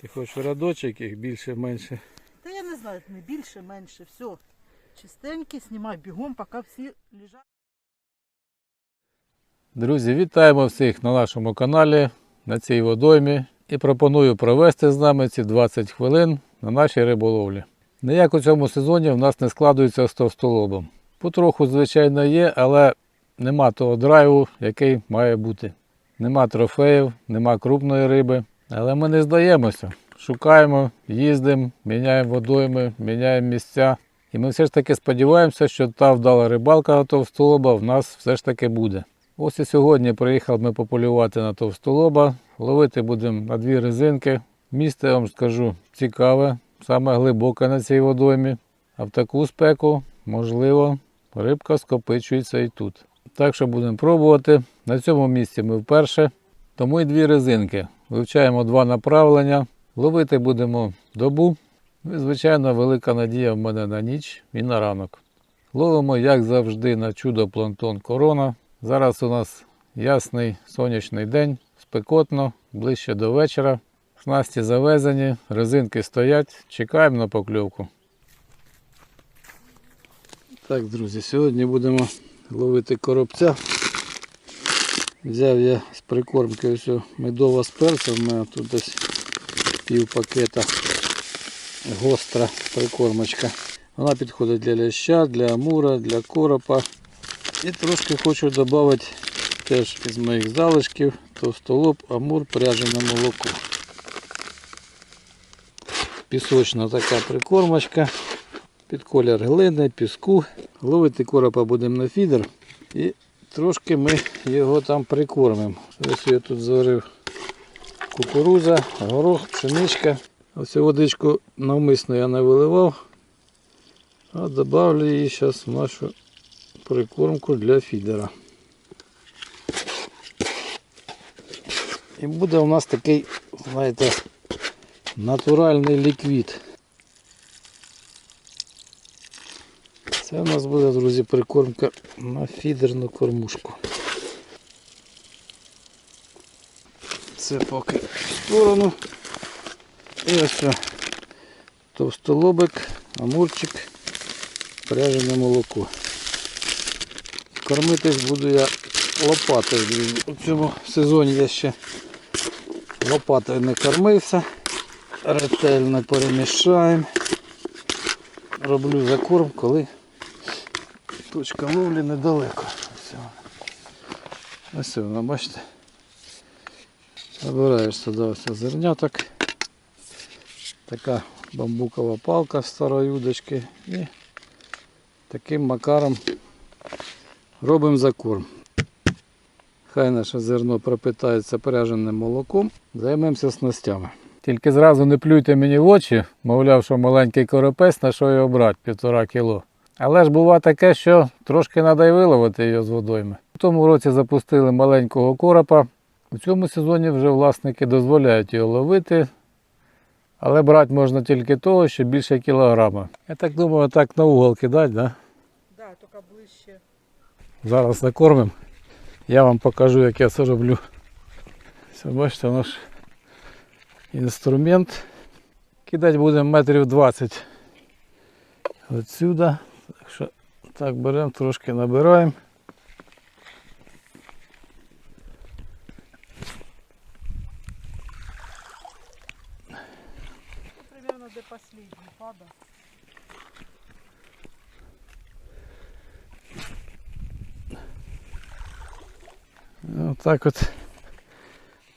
Ти хочеш в рядочок їх більше-менше. Та я не знаю, не більше, менше, все. Чистенькі, знімай бігом, поки всі лежать. Друзі, вітаємо всіх на нашому каналі на цій водоймі і пропоную провести з нами ці 20 хвилин на нашій риболовлі. Ніяк у цьому сезоні в нас не складується з товстолобом. Потроху, звичайно, є, але нема того драйву, який має бути. Нема трофеїв, нема крупної риби. Але ми не здаємося. Шукаємо, їздимо, міняємо водойми, міняємо місця. І ми все ж таки сподіваємося, що та вдала рибалка на товстолоба в нас все ж таки буде. Ось і сьогодні приїхали ми пополювати на товстолоба. Ловити будемо на дві резинки. Місце, я вам скажу, цікаве, саме глибоке на цій водоймі. А в таку спеку, можливо, рибка скопичується і тут. Так що будемо пробувати. На цьому місці ми вперше. Тому і дві резинки. Вивчаємо два направлення. Ловити будемо добу. І, звичайно, велика надія в мене на ніч і на ранок. Ловимо, як завжди, на чудо планктон корона. Зараз у нас ясний сонячний день, спекотно, ближче до вечора. Снасті завезені, резинки стоять, чекаємо на покльовку. Так, друзі, сьогодні будемо ловити коробця. Взяв я з прикормки ось медова з перцем, тут десь пів пакета гостра прикормочка. Вона підходить для ляща, для амура, для коропа. І трошки хочу додати теж із моїх залишків товстолоб, амур, пряжене молоко. Пісочна така прикормочка. Під колір глини, піску. Ловити коропа будемо на фідер. І трошки ми його там прикормимо. Ось я тут зварив кукуруза, горох, пшеничка. Ось водичку навмисно я не виливав, а додавлю її зараз в нашу прикормку для фідера. І буде у нас такий, знаєте, натуральний ліквід. Це у нас буде, друзі, прикормка на фідерну кормушку. Це поки в сторону. І ось це товстолобик, амурчик, пряжене молоко. Кормитись буду я лопатою. У цьому сезоні я ще лопатою не кормився. Ретельно перемішаємо. Роблю закорм, коли точка ловлі недалеко. Ось вона. Ось вона, бачите. Забираєш сюди ось зерняток. Така бамбукова палка старої удочки і таким макаром робимо закорм. Хай наше зерно пропитається пряженим молоком, займемося снастями. Тільки зразу не плюйте мені в очі, мовляв, що маленький коропець, на що його брати, півтора кіло. Але ж буває таке, що трошки треба й виловити його з водойми. У тому році запустили маленького коропа. У цьому сезоні вже власники дозволяють його ловити, але брати можна тільки того, що більше кілограма. Я так думаю, так на угол кидати, да? Да, тільки ближче. Зараз накормимо. Я вам покажу, як я це роблю. Все, бачите, наш інструмент. Кидати будемо метрів 20 отсюда. Так що так беремо, трошки набираємо. Примерно де последний пада. Отак от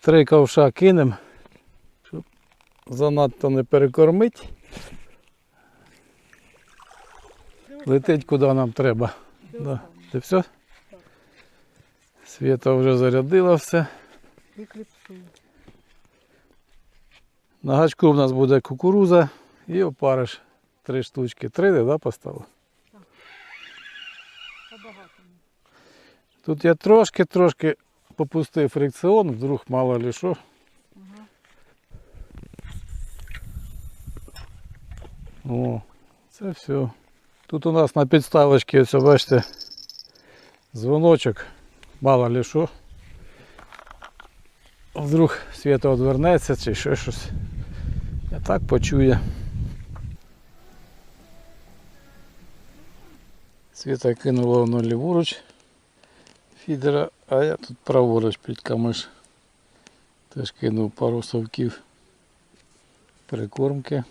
три ковша кинемо, щоб занадто не перекормити. Летить куди нам треба. Да. Це все? Світа вже зарядила все. На гачку в нас буде кукуруза і опариш три штучки. Три, да, поставив? Побагато. Тут я трошки-трошки попустив фрикціон, вдруг мало ли що. О, це все. Тут у нас на підставочці, ось бачите, дзвоночок, мало ли що. Вдруг світло одвернеться чи ще щось. А так почує. Світа кинула воно ліворуч фідера, а я тут праворуч під камиш. Теж кинув пару совків прикормки.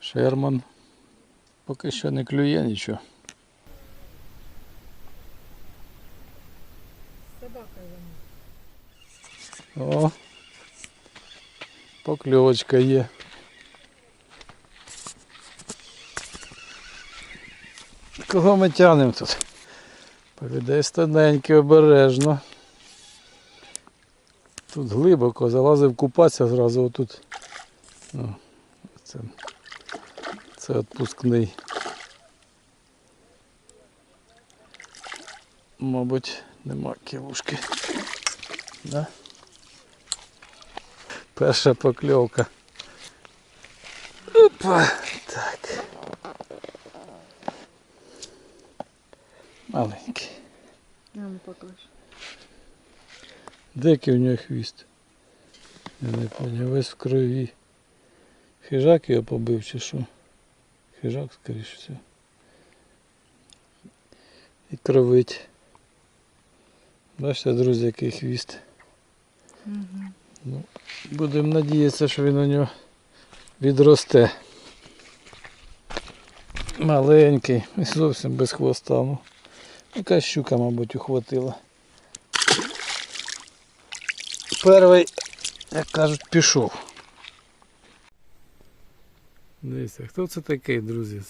Шерман. Поки що не клює нічого. Собака О, покльовочка є. Кого ми тягнемо тут? Повідає тоненько, обережно. Тут глибоко, залазив купатися зразу отут. О, це, це відпускний. Мабуть, нема кілушки. Да? Перша покльовка. Опа, так. Маленький. Я не покажу. Дикий у нього хвіст. Я не поняв, весь в крові. Хижак його побив чи що? Хижак, скоріше всього. І кровить. Бачите, друзі, який хвіст. Угу. Будемо надіятися, що він у нього відросте. Маленький, і зовсім без хвоста. Ну, якась щука, мабуть, ухватила. Перший, як кажуть, пішов. Дивіться, хто це такий, друзі?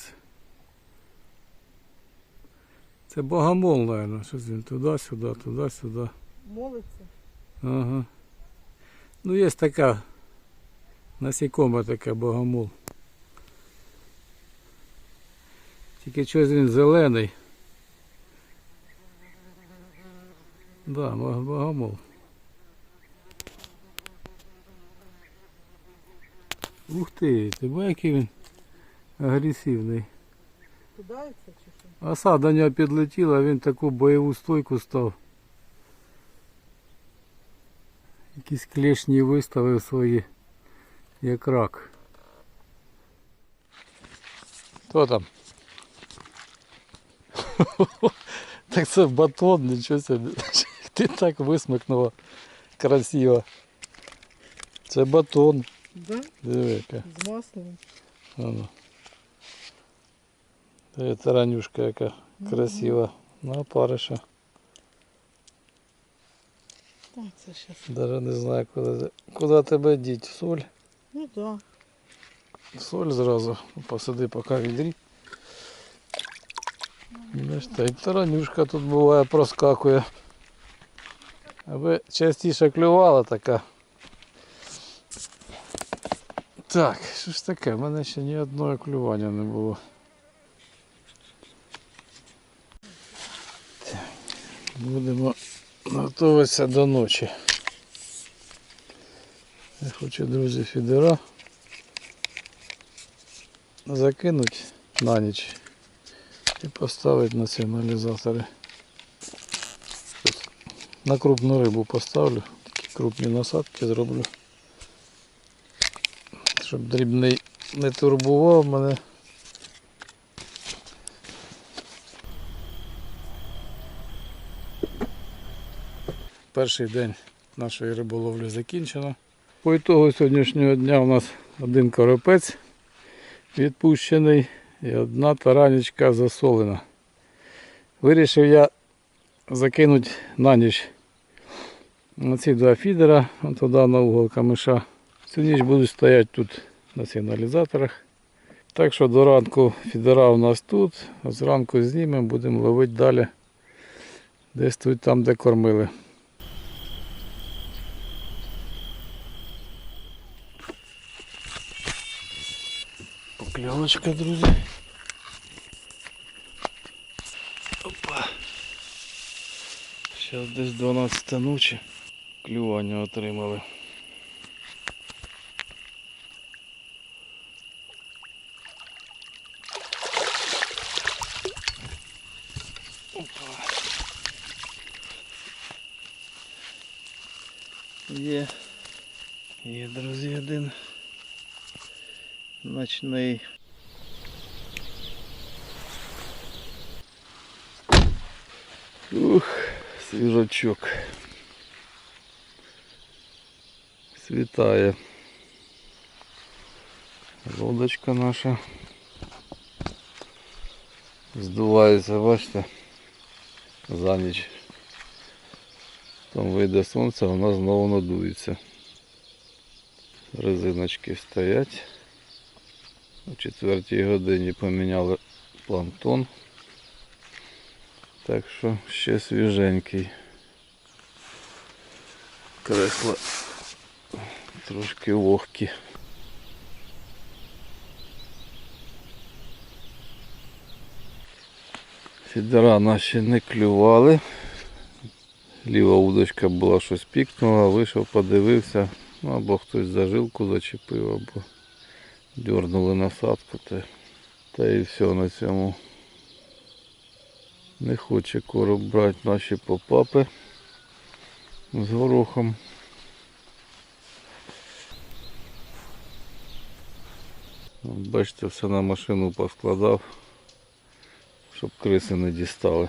Це- богомол, мабуть, щось він туди-сюди, туди-сюди. Молиться. Ага. Ну, є така насікома така богомол. Тільки щось він зелений. Да, бог- богомол. Ух ти, ти який він агресивний. Кидається чи що? Оса до нього підлетіла, він таку бойову стойку став. Якісь клешні виставив свої, як рак. Хто там? Так це батон, нічого собі. Ти так висмикнула красиво. Це батон. Да? Диви, яка. З маслом. Воно. Диви, таранюшка яка красива. Ну, опариша. Так, це щас. Даже не знаю, куди, куди тебе діть. В соль. Ну да. В соль зразу. Посади поки відрі. Бачиш, та й таранюшка тут буває проскакує. Аби частіше клювала така. Так, що ж таке? У мене ще ні одного клювання не було. Будемо готуватися до ночі. Я хочу, друзі, фідера закинути на ніч і поставити на сигналізатори. На крупну рибу поставлю, такі крупні насадки зроблю. Щоб дрібний не турбував мене. Перший день нашої риболовлі закінчено. По ітогу сьогоднішнього дня у нас один коропець відпущений і одна таранечка засолена. Вирішив я закинути на ніч на ці два фідера, туди на угол камиша. Цю ніч будуть стояти тут на сигналізаторах. Так що до ранку фідера у нас тут, а зранку знімемо, будемо ловити далі. Десь тут там, де кормили. Покльовочка, друзі. Опа. Зараз десь 12 ночі. Клювання отримали. Опа. Є. Є, друзі, один. Ночний. Ух, свіжачок. Світає. Лодочка наша. Здувається, бачите, за ніч. Там вийде сонце, вона знову надується. Резиночки стоять. О четвертій годині поміняли планктон. Так що ще свіженький. Кресла трошки вогкі. Фідера наші не клювали. Ліва удочка була щось пікнула, вийшов, подивився, ну, або хтось за жилку зачепив, або дернули насадку. Та, та і все на цьому. Не хоче короб брати наші попапи з горохом. Бачите, все на машину поскладав, щоб криси не дістали.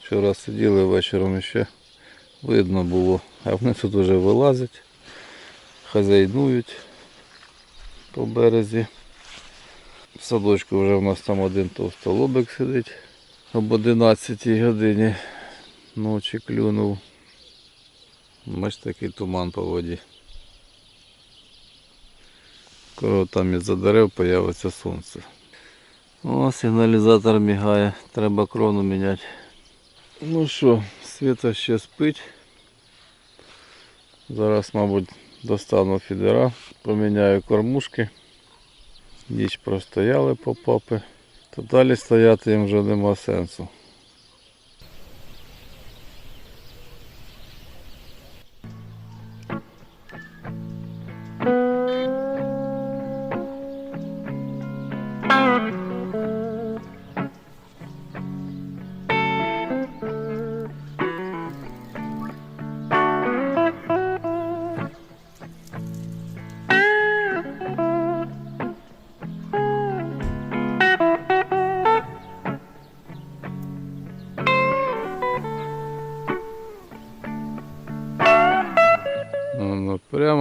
Вчора сиділи вечором ще видно було, а вони тут вже вилазять, хазяйнують по березі. В садочку вже в нас там один товстолобик сидить об 11 годині ночі клюнув. Бачите, такий туман по воді. Скоро там із-за дерев появиться сонце. О, сигналізатор мігає, треба крону міняти. Ну що, Світа ще спить. Зараз, мабуть, достану фідера, поміняю кормушки. Ніч простояли по папи, то далі стояти їм вже нема сенсу.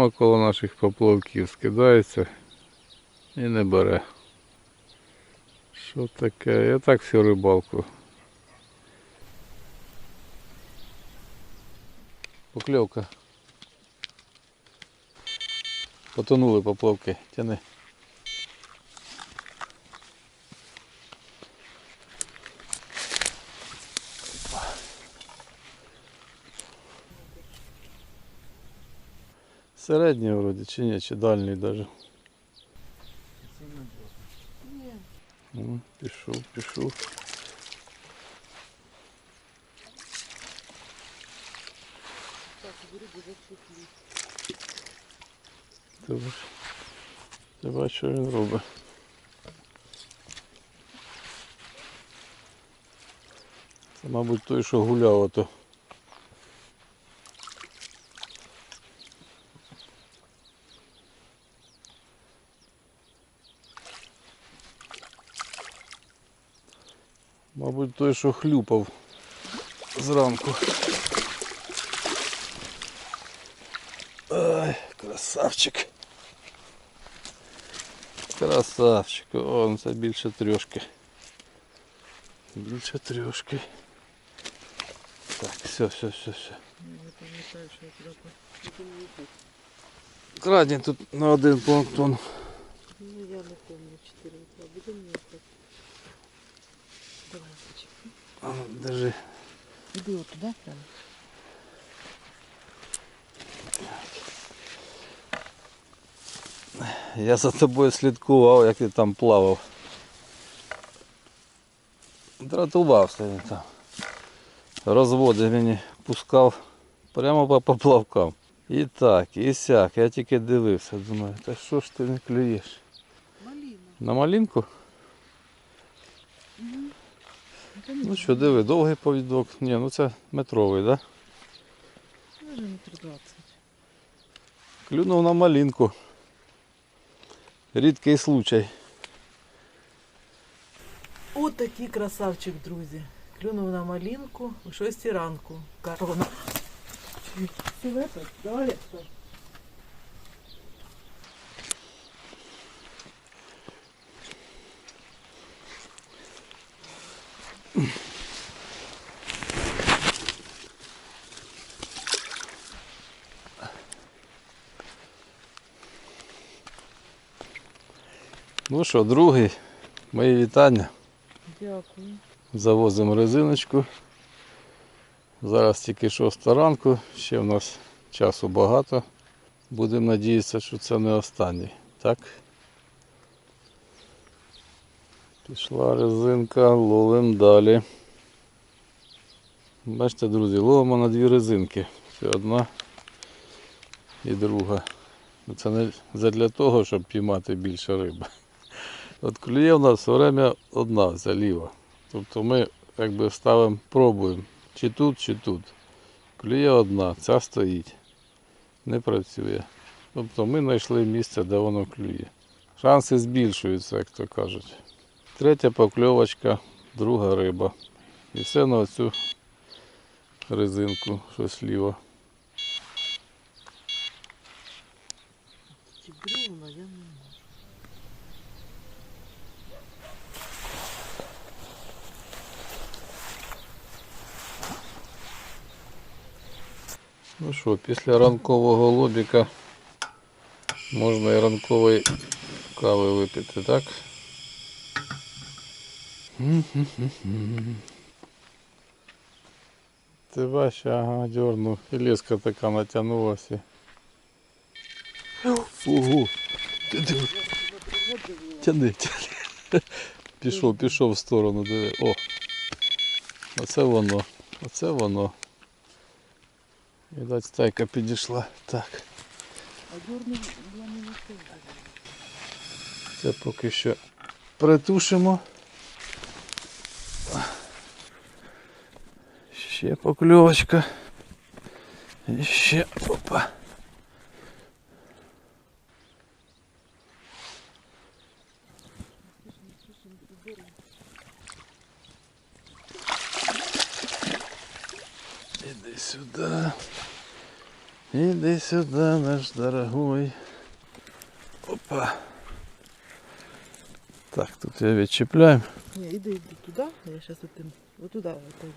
Прямо коло наших поплавків скидається і не бере. Що таке? Я так всю рибалку. Покльовка. Потонули поплавки. Тяни. Середній вроді, чи ні, чи дальній даже. Ну, пішов, пішов. Бач, ти бач, що він робить. Це, мабуть, той, що гуляв ото. той, що хлюпав зранку. Ай, красавчик. Красавчик. О, це більше трьошки. Більше трьошки. Так, все, все, все, все. Не пам'ятаю, що я туди. Крадень тут на один планктон. Ну, я не помню, 4 утра. Будемо їхати. Давай. А ну, держи. Іди от туди прямо. Я за тобою слідкував, як ти там плавав. Дратувався він там. Розводи мені пускав прямо по поплавкам. І так, і сяк. Я тільки дивився, думаю, та що ж ти не клюєш? Маліна. На малинку? Ну що, диви, довгий повідок. Ні, ну це метровий, так? Да? Може не 320. Клюнув на малинку. Рідкий случай. От такий красавчик, друзі. Клюнув на малинку о 6 ранку. Корона. Ну що, другий. Мої вітання. Дякую. Завозимо резиночку. Зараз тільки шоста ранку, ще в нас часу багато. Будемо надіятися, що це не останній. Так? Пішла резинка, ловимо далі. Бачите, друзі, ловимо на дві резинки. Це одна і друга. Це не для того, щоб піймати більше риби. От клює в нас все время одна ця ліва. Тобто ми якби ставимо, пробуємо, чи тут, чи тут. Клює одна, ця стоїть, не працює. Тобто ми знайшли місце, де воно клює. Шанси збільшуються, як то кажуть. Третя покльовочка, друга риба. І все на оцю резинку, щось ліво. Чи клюнула, я не можу. Ну що, після ранкового лобіка можна і ранкової кави випити, так? Ти бачиш, ага, дернув. І леска така натягнулася. Ого! Тяни, тяни. Пішов, пішов в сторону, диви. О! Оце воно. Оце воно. Видать, стайка підійшла. Так. А дюрнув я не знайшов. Це поки що притушимо. Ще покльовочка. І ще опа. Іди сюди. Іди сюди, наш дорогой. Опа. Так, тут я відчіпляємо. Ні, іди, іди туди, я зараз отим. Отуда отойду.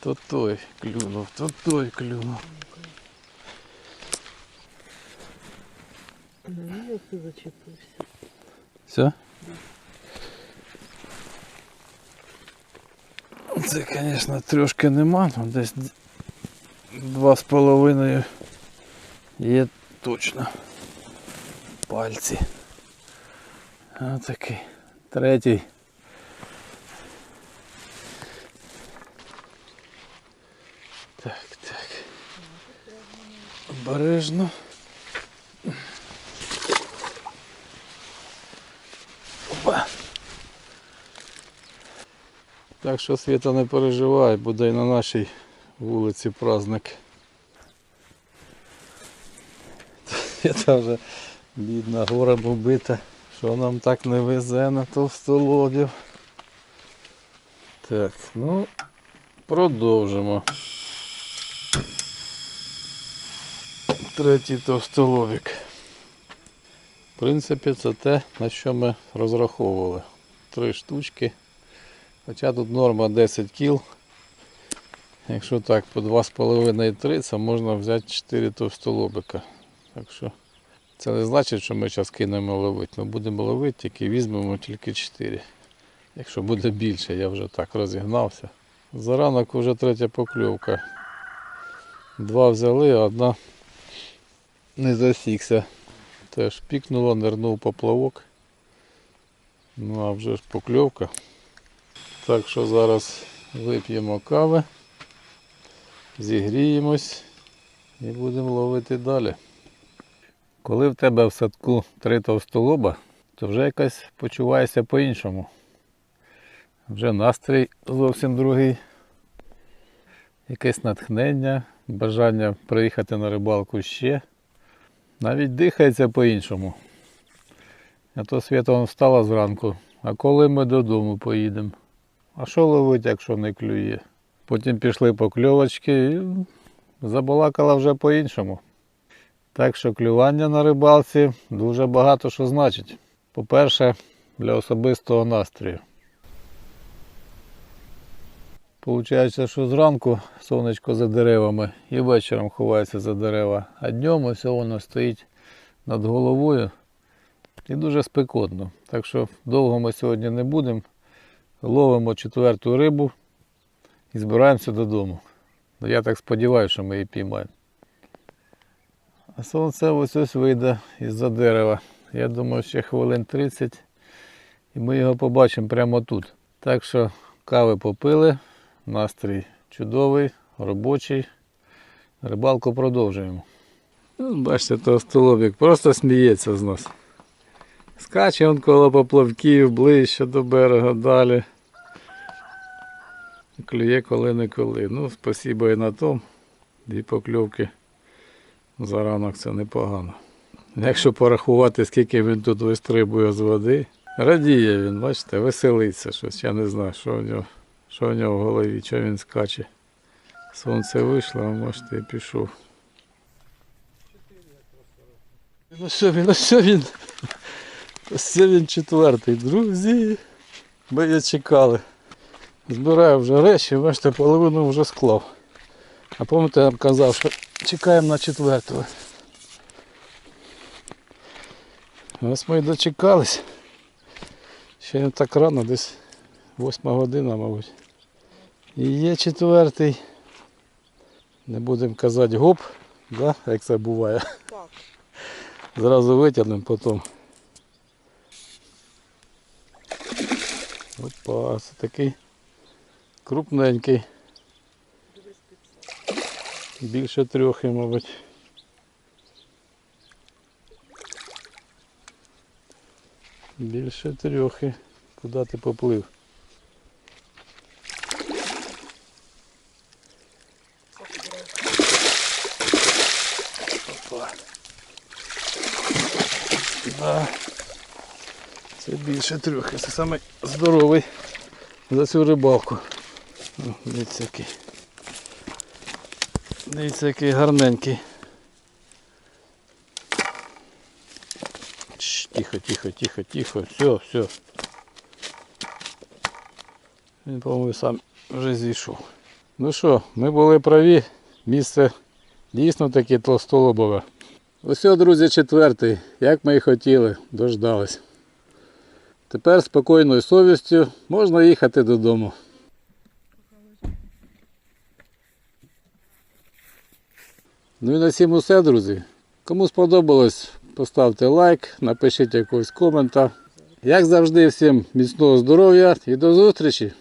То той клюнув, то той клюнув. Ну, я тут зачепився. Все? Це, звісно, трошки нема, там десь два з половиною є точно пальці. Отакий. Третій. Так, так. Обережно. Так що Світа не переживай, буде і на нашій вулиці праздник. Світа вже бідна горем убита, що нам так не везе на товстолобів. Так, ну продовжимо. Третій товстолобік. В принципі, це те, на що ми розраховували. Три штучки. Хоча тут норма 10 кіл. Якщо так, по 2,5-3, це можна взяти 4 товстолобика. Так що це не значить, що ми зараз кинемо ловити. Ми будемо ловити, тільки візьмемо тільки 4. Якщо буде більше, я вже так розігнався. За ранок вже третя покльовка. Два взяли, а одна не засікся. Теж пікнуло, нирнув поплавок. Ну а вже ж покльовка. Так що зараз вип'ємо кави, зігріємось і будемо ловити далі. Коли в тебе в садку три товстолоба, то вже якось почуваєшся по-іншому. Вже настрій зовсім другий. Якесь натхнення, бажання приїхати на рибалку ще. Навіть дихається по-іншому. А то свята вон встала зранку. А коли ми додому поїдемо? А що ловить, якщо не клює? Потім пішли покльовочки і забалакала вже по-іншому. Так що клювання на рибалці дуже багато що значить. По-перше, для особистого настрою. Получається, що зранку сонечко за деревами і вечором ховається за дерева, а днем ось воно стоїть над головою і дуже спекотно. Так що довго ми сьогодні не будемо. Ловимо четверту рибу і збираємося додому. Я так сподіваюся, що ми її піймаємо. А сонце ось ось вийде із-за дерева. Я думаю, ще хвилин 30 і ми його побачимо прямо тут. Так що кави попили, настрій чудовий, робочий. Рибалку продовжуємо. Ну, Бачите, то столобик просто сміється з нас. Скаче він коло поплавків, ближче до берега далі. Клює коли-неколи. Ну, спасибо і на тому. Дві покльовки за ранок це непогано. Якщо порахувати, скільки він тут вистрибує з води, радіє він, бачите, веселиться щось. Я не знаю, що в нього, що в нього в голові, що він скаче. Сонце вийшло, а можете і пішов. Ну що він, ну що він? Ось він четвертий. Друзі, ми її чекали. Збираю вже речі, бачите, половину вже склав. А пам'ятаєте, я вам казав, що чекаємо на четвертого. Ось ми й дочекались. Ще не так рано, десь восьма година, мабуть. І є четвертий. Не будемо казати гоп, да? як це буває. Так. Зразу витягнемо потім. Опа, це такий крупненький. Більше трьохи, мабуть. Більше трьохи. Куди ти поплив? Опа. Да. Це більше трьохи. Це саме здоровий за цю рибалку. О, Дивіться який. Дивіться, який гарненький. Тихо, тихо, тихо, тихо. Все, все. Він, по-моєму, сам вже зійшов. Ну що, ми були праві. Місце дійсно таке толстолобове. Ось, друзі, четвертий. Як ми і хотіли, дождались. Тепер спокійною совістю можна їхати додому. Ну і на цьому все, друзі. Кому сподобалось, поставте лайк, напишіть якогось коментар. Як завжди, всім міцного здоров'я і до зустрічі!